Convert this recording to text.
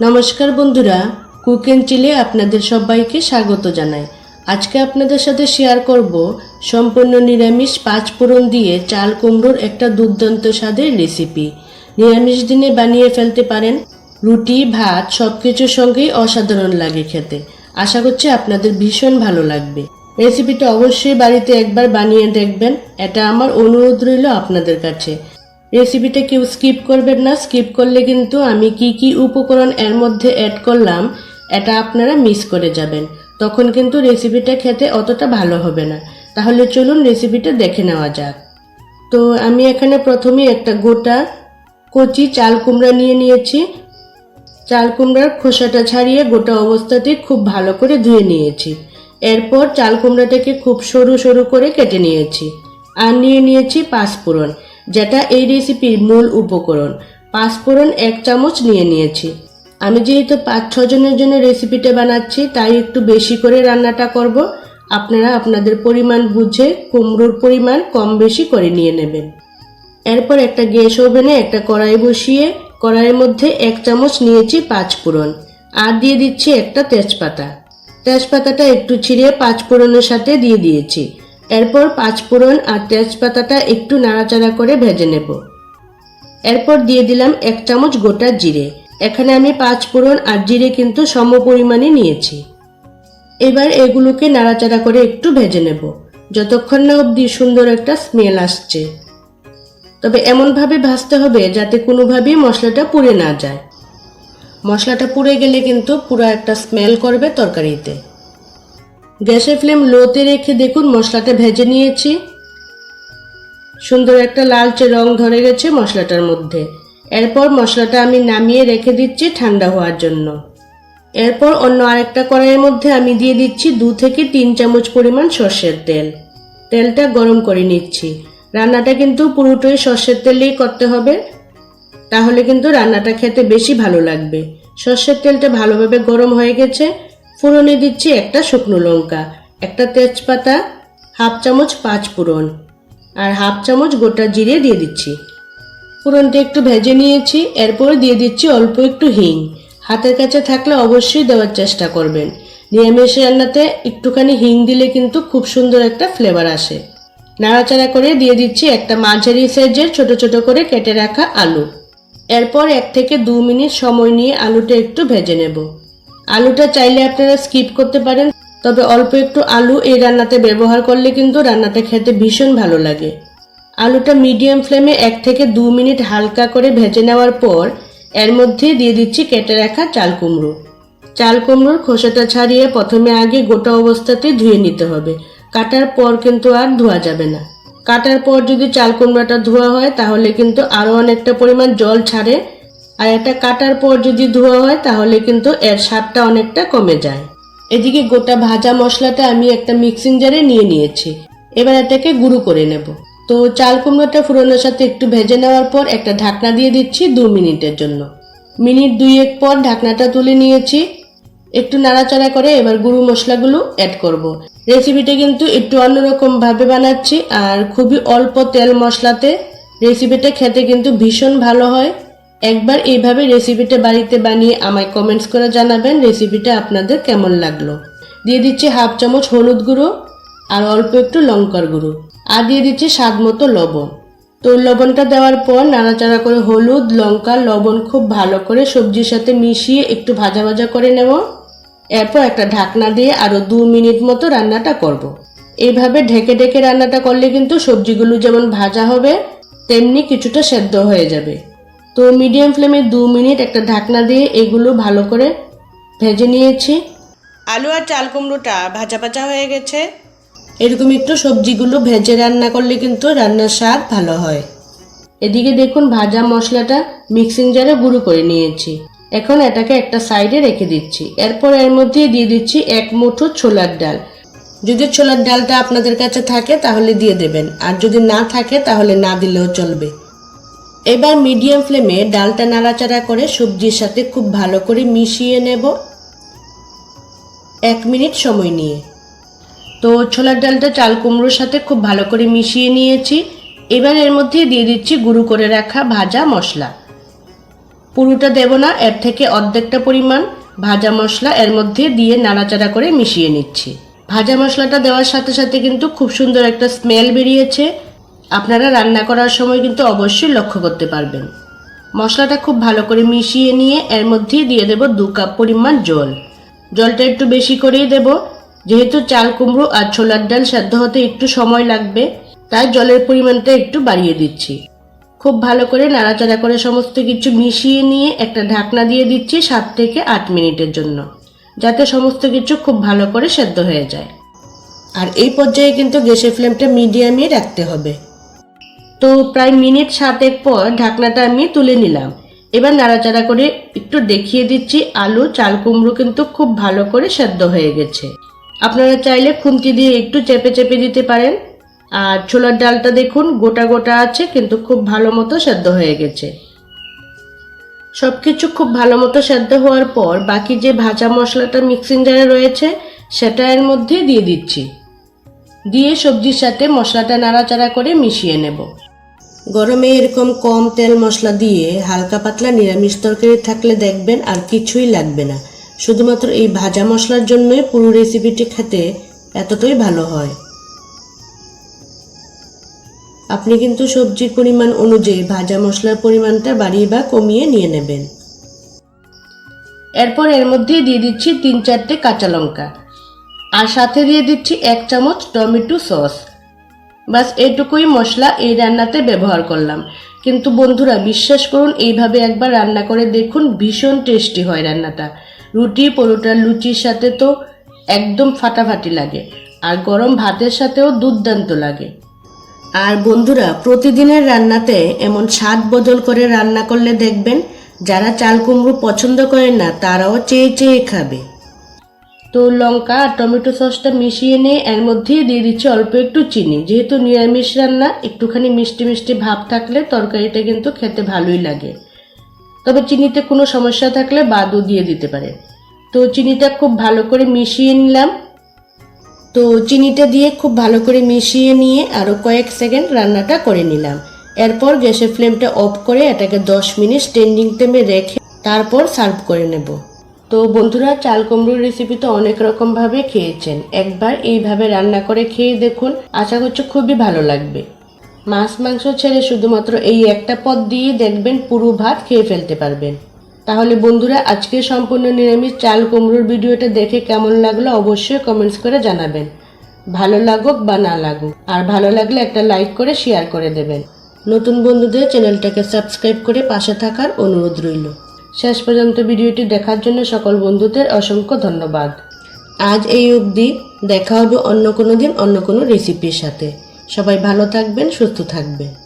নমস্কার বন্ধুরা, cook and চিলে আপনাদের সবাইকে স্বাগত জানাই। আজকে আপনাদের সাথে শেয়ার করব সম্পূর্ণ নিরামিষ পাঁচ ফোড়ন দিয়ে চাল কুমড়োর একটা দুর্দান্ত স্বাদের রেসিপি নিরামিষ দিনে বানিয়ে ফেলতে পারেন রুটি, ভাত সব কিছুর সঙ্গেই অসাধারণ লাগে খেতে। আশা করছি আপনাদের ভীষণ ভালো লাগবে। রেসিপিটা অবশ্যই বাড়িতে একবার বানিয়ে দেখবেন। এটা আমার অনুরোধ রইল আপনাদের কাছে। রেসিপিটা কেউ স্কিপ করবেন না। স্কিপ করলে কিন্তু আমি কি কি উপকরণ এর মধ্যে অ্যাড করলাম, এটা আপনারা মিস করে যাবেন। তখন কিন্তু রেসিপিটা খেতে অতটা ভালো হবে না। তাহলে চলুন রেসিপিটা দেখে নেওয়া যাক। তো আমি এখানে প্রথমে একটা গোটা কচি চাল কুমড়া নিয়ে নিয়েছি। চাল কুমড়ার খোসাটা ছাড়িয়ে গোটা অবস্থাতেই খুব ভালো করে ধুয়ে নিয়েছি। এরপর চাল কুমড়াটাকে খুব সরু সরু করে কেটে নিয়েছি। আর নিয়ে নিয়েছি পাঁচফোড়ন। যেটা এই রেসিপির মূল উপকরণ। পাঁচফোড়ন এক চামচ নিয়ে নিয়েছি। আমি যেহেতু পাঁচ ছজনের জন্য রেসিপিটা বানাচ্ছি, তাই একটু বেশি করে রান্নাটা করব। আপনারা আপনাদের পরিমাণ বুঝে কুমড়োর পরিমাণ কম বেশি করে নিয়ে নেবেন। এরপর একটা গ্যাস ওভেনে একটা কড়াই বসিয়ে কড়াইয়ের মধ্যে এক চামচ নিয়েছি পাঁচ ফোড়ন। আর দিয়ে দিচ্ছি একটা তেজপাতা। তেজপাতাটা একটু ছিঁড়ে পাঁচ ফোড়নের সাথে দিয়ে দিয়েছি। এরপর পাঁচ ফোড়ন আর তেজপাতাটা একটু নাড়াচাড়া করে ভেজে নেব। এরপর দিয়ে দিলাম এক চামচ গোটা জিরে। এখানে আমি পাঁচ ফোড়ন আর জিরে কিন্তু সম পরিমাণে নিয়েছি। এবার এগুলোকে নাড়াচাড়া করে একটু ভেজে নেব। যতক্ষণ না অবধি সুন্দর একটা স্মেল আসছে। তবে এমনভাবে ভাজতে হবে যাতে কোনোভাবেই মশলাটা পুড়ে না যায়। মশলাটা পুড়ে গেলে কিন্তু পুরো একটা স্মেল করবে তরকারিতে। গ্যাসের ফ্লেম লোতে রেখে দেখুন, মশলাটা ভেজে নিয়েছি। সুন্দর একটা লালচে রং ধরে গেছে মশলাটার মধ্যে। এরপর মশলাটা আমি নামিয়ে রেখে দিচ্ছি ঠান্ডা হওয়ার জন্য। এরপর অন্য আরেকটা কড়াইয়ের মধ্যে আমি দিয়ে দিচ্ছি দু থেকে তিন চামচ পরিমাণ সর্ষের তেল। তেলটা গরম করে নিচ্ছি। রান্নাটা কিন্তু পুরোটাই সর্ষের তেলেই করতে হবে। তাহলে কিন্তু রান্নাটা খেতে বেশি ভালো লাগবে। সর্ষের তেলটা ভালোভাবে গরম হয়ে গেছে। ফোড়নে দিচ্ছি একটা শুকনো লঙ্কা, একটা তেজপাতা, হাফ চামচ পাঁচ ফোড়ন আর হাফ চামচ গোটা জিরে দিয়ে দিচ্ছি। ফোড়নটা একটু ভেজে নিয়েছি, এরপর দিয়ে দিচ্ছি অল্প একটু হিং। হাতের কাছে থাকলে অবশ্যই দেওয়ার চেষ্টা করবেন। নিরামিষ রান্নাতে একটুখানি হিং দিলে কিন্তু খুব সুন্দর একটা ফ্লেভার আসে। নাড়াচাড়া করে দিয়ে দিচ্ছি একটা মাঝারি সাইজের ছোট ছোট করে কেটে রাখা আলু। এরপর এক থেকে দু মিনিট সময় নিয়ে আলুটা একটু ভেজে নেব। আলুটা চাইলে আপনারা স্কিপ করতে পারেন, তবে অল্প একটু আলু এই রান্নাতে ব্যবহার করলে কিন্তু রান্নাটা খেতে ভীষণ ভালো লাগে। আলুটা মিডিয়াম ফ্লেমে এক থেকে দু মিনিট হালকা করে ভেজে নেওয়ার পর, এর মধ্যে দিয়ে দিচ্ছি কেটে রাখা চাল কুমড়ো। চাল কুমড়োর খোসাটা ছাড়িয়ে প্রথমে আগে গোটা অবস্থাতে ধুয়ে নিতে হবে। কাটার পর কিন্তু আর ধোয়া যাবে না। কাটার পর যদি চাল কুমড়াটা ধোয়া হয়, তাহলে কিন্তু আরও অনেকটা পরিমাণ জল ছাড়ে আর এটা কাটার পর যদি ধোয়া হয়, তাহলে কিন্তু এর স্বাদটা অনেকটা কমে যায়। এদিকে গোটা ভাজা মশলাটা আমি একটা মিক্সিং জারে নিয়ে নিয়েছি। এবার এটাকে গুঁড়ো করে নেব। তো চাল কুমড়োটা ফুরোনোর সাথে একটু ভেজে নেওয়ার পর একটা ঢাকনা দিয়ে দিচ্ছি দু মিনিটের জন্য। মিনিট দুই এক পর ঢাকনাটা তুলে নিয়েছি। একটু নাড়াচাড়া করে এবার গুঁড়ো মশলাগুলো অ্যাড করব। রেসিপিটা কিন্তু একটু অন্যরকম ভাবে বানাচ্ছি, আর খুবই অল্প তেল মশলাতে রেসিপিটা খেতে কিন্তু ভীষণ ভালো হয়। একবার এইভাবে রেসিপিটা বাড়িতে বানিয়ে আমায় কমেন্টস করে জানাবেন রেসিপিটা আপনাদের কেমন লাগল। দিয়ে দিচ্ছি হাফ চামচ হলুদ গুঁড়ো আর অল্প একটু লঙ্কার গুঁড়ো। আর দিয়ে দিচ্ছি স্বাদ মতো লবণ। তো লবণটা দেওয়ার পর নাড়াচাড়া করে হলুদ, লঙ্কা, লবণ খুব ভালো করে সবজির সাথে মিশিয়ে একটু ভাজা ভাজা করে নেব। এরপর একটা ঢাকনা দিয়ে আরও দু মিনিট মতো রান্নাটা করব। এইভাবে ঢেকে ঢেকে রান্নাটা করলে কিন্তু সবজিগুলো যেমন ভাজা হবে, তেমনি কিছুটা সেদ্ধ হয়ে যাবে। তো মিডিয়াম ফ্লেমে দু মিনিট একটা ঢাকনা দিয়ে এগুলো ভালো করে ভেজে নিয়েছি। আলু আর চাল কুমড়োটা ভাজা ভাজা হয়ে গেছে। এরকম একটু সবজিগুলো ভেজে রান্না করলে কিন্তু রান্নার স্বাদ ভালো হয়। এদিকে দেখুন ভাজা মশলাটা মিক্সিং জারে গুঁড়ো করে নিয়েছি। এখন এটাকে একটা সাইডে রেখে দিচ্ছি। এরপর এর মধ্যে দিয়ে দিচ্ছি এক মুঠো ছোলার ডাল। যদি ছোলার ডালটা আপনাদের কাছে থাকে তাহলে দিয়ে দেবেন। আর যদি না থাকে তাহলে না দিলেও চলবে। এবার মিডিয়াম ফ্লেমে ডালটা নাড়াচাড়া করে সবজির সাথে খুব ভালো করে মিশিয়ে নেব। এক মিনিট সময় নিয়ে। তো ছোলার ডালটা চাল কুমড়োর সাথে খুব ভালো করে মিশিয়ে নিয়েছি। এবার এর মধ্যে দিয়ে দিচ্ছি গুঁড়ো করে রাখা ভাজা মশলা। পুরোটা দেব না, এর থেকে অর্ধেকটা পরিমাণ ভাজা মশলা এর মধ্যে দিয়ে নাড়াচাড়া করে মিশিয়ে নিচ্ছি। ভাজা মশলাটা দেওয়ার সাথে সাথে কিন্তু খুব সুন্দর একটা স্মেল বেরিয়েছে। আপনারা রান্না করার সময় কিন্তু অবশ্যই লক্ষ্য করতে পারবেন। মশলাটা খুব ভালো করে মিশিয়ে নিয়ে এর মধ্যে দিয়ে দেব দু কাপ পরিমাণ জল। জলটা একটু বেশি করেই দেব। যেহেতু চাল, কুমড়ো আর ছোলার ডাল সেদ্ধ হতে একটু সময় লাগবে, তাই জলের পরিমাণটা একটু বাড়িয়ে দিচ্ছি। খুব ভালো করে নাড়াচাড়া করে সমস্ত কিছু মিশিয়ে নিয়ে একটা ঢাকনা দিয়ে দিচ্ছি সাত থেকে আট মিনিটের জন্য, যাতে সমস্ত কিছু খুব ভালো করে সেদ্ধ হয়ে যায়। আর এই পর্যায়ে কিন্তু গ্যাসের ফ্লেমটা মিডিয়ামে রাখতে হবে। তো প্রায় মিনিট সাতেক পর ঢাকনাটা আমি তুলে নিলাম। এবার নাড়াচাড়া করে একটু দেখিয়ে দিচ্ছি, আলু, চাল কুমড়ো কিন্তু খুব ভালো করে সেদ্ধ হয়ে গেছে। আপনারা চাইলে খুন্তি দিয়ে একটু চেপে চেপে দিতে পারেন। আর ছোলার ডালটা দেখুন, গোটা গোটা আছে, কিন্তু খুব ভালো মতো সেদ্ধ হয়ে গেছে। সব কিছু খুব ভালো মতো সেদ্ধ হওয়ার পর বাকি যে ভাজা মশলাটা মিক্সিং জারে রয়েছে, সেটা এর মধ্যে দিয়ে দিচ্ছি। দিয়ে সবজির সাথে মশলাটা নাড়াচাড়া করে মিশিয়ে নেব। গরমে এরকম কম তেল মশলা দিয়ে হালকা পাতলা নিরামিষ তরকারি থাকলে দেখবেন আর কিছুই লাগবে না। শুধুমাত্র এই ভাজা মশলার জন্যই পুরো রেসিপিটি খেতে এতটাই ভালো হয়। আপনি কিন্তু সবজির পরিমাণ অনুযায়ী ভাজা মশলার পরিমাণটা বাড়িয়ে বা কমিয়ে নিয়ে নেবেন। এরপর এর মধ্যে দিয়ে দিচ্ছি তিন চারটে কাঁচা লঙ্কা। আর সাথে দিয়ে দিচ্ছি এক চামচ টমেটো সস। বাস এটুকুই মশলা এই রান্নাতে ব্যবহার করলাম। কিন্তু বন্ধুরা, বিশ্বাস করুন, এইভাবে একবার রান্না করে দেখুন, ভীষণ টেস্টি হয় রান্নাটা। রুটি, পরোটা, লুচির সাথে তো একদম ফাটাফাটি লাগে। আর গরম ভাতের সাথেও দুর্দান্ত লাগে। আর বন্ধুরা, প্রতিদিনের রান্নাতে এমন স্বাদ বদল করে রান্না করলে দেখবেন, যারা চাল কুমড়ো পছন্দ করেন না, তারাও চেয়ে চেয়ে খাবে। তো লঙ্কা আর টমেটো সসটা মিশিয়ে নিয়ে এর মধ্যেই দিয়ে দিচ্ছি অল্প একটু চিনি। যেহেতু নিরামিষ রান্না, একটুখানি মিষ্টি মিষ্টি ভাব থাকলে তরকারিটা কিন্তু খেতে ভালোই লাগে। তবে চিনিতে কোনো সমস্যা থাকলে বাদও দিয়ে দিতে পারে। তো চিনিটা খুব ভালো করে মিশিয়ে নিলাম। তো চিনিটা দিয়ে খুব ভালো করে মিশিয়ে নিয়ে আরও কয়েক সেকেন্ড রান্নাটা করে নিলাম। এরপর গ্যাসের ফ্লেমটা অফ করে এটাকে দশ মিনিট স্ট্যান্ডিং টাইমে রেখে তারপর সার্ভ করে নেব। তো বন্ধুরা, চাল কুমড়োর রেসিপি তো অনেক রকমভাবে খেয়েছেন। একবার এইভাবে রান্না করে খেয়ে দেখুন, আশা করছি খুবই ভালো লাগবে। মাছ, মাংস ছেড়ে শুধুমাত্র এই একটা পদ দিয়ে দেখবেন পুরো ভাত খেয়ে ফেলতে পারবেন। তাহলে বন্ধুরা আজকে সম্পূর্ণ নিরামিষ চাল কুমড়োর ভিডিওটা দেখে কেমন লাগল অবশ্যই কমেন্টস করে জানাবেন। ভালো লাগুক বা না লাগুক, আর ভালো লাগলে একটা লাইক করে শেয়ার করে দেবেন। নতুন বন্ধুদের চ্যানেলটাকে সাবস্ক্রাইব করে পাশে থাকার অনুরোধ রইল। শেষ পর্যন্ত ভিডিওটি দেখার জন্য সকল বন্ধুদের অসংখ্য ধন্যবাদ। আজ এই অবধি দেখা হবে অন্য কোনো দিন, অন্য কোনো রেসিপির সাথে। সবাই ভালো থাকবেন, সুস্থ থাকবেন।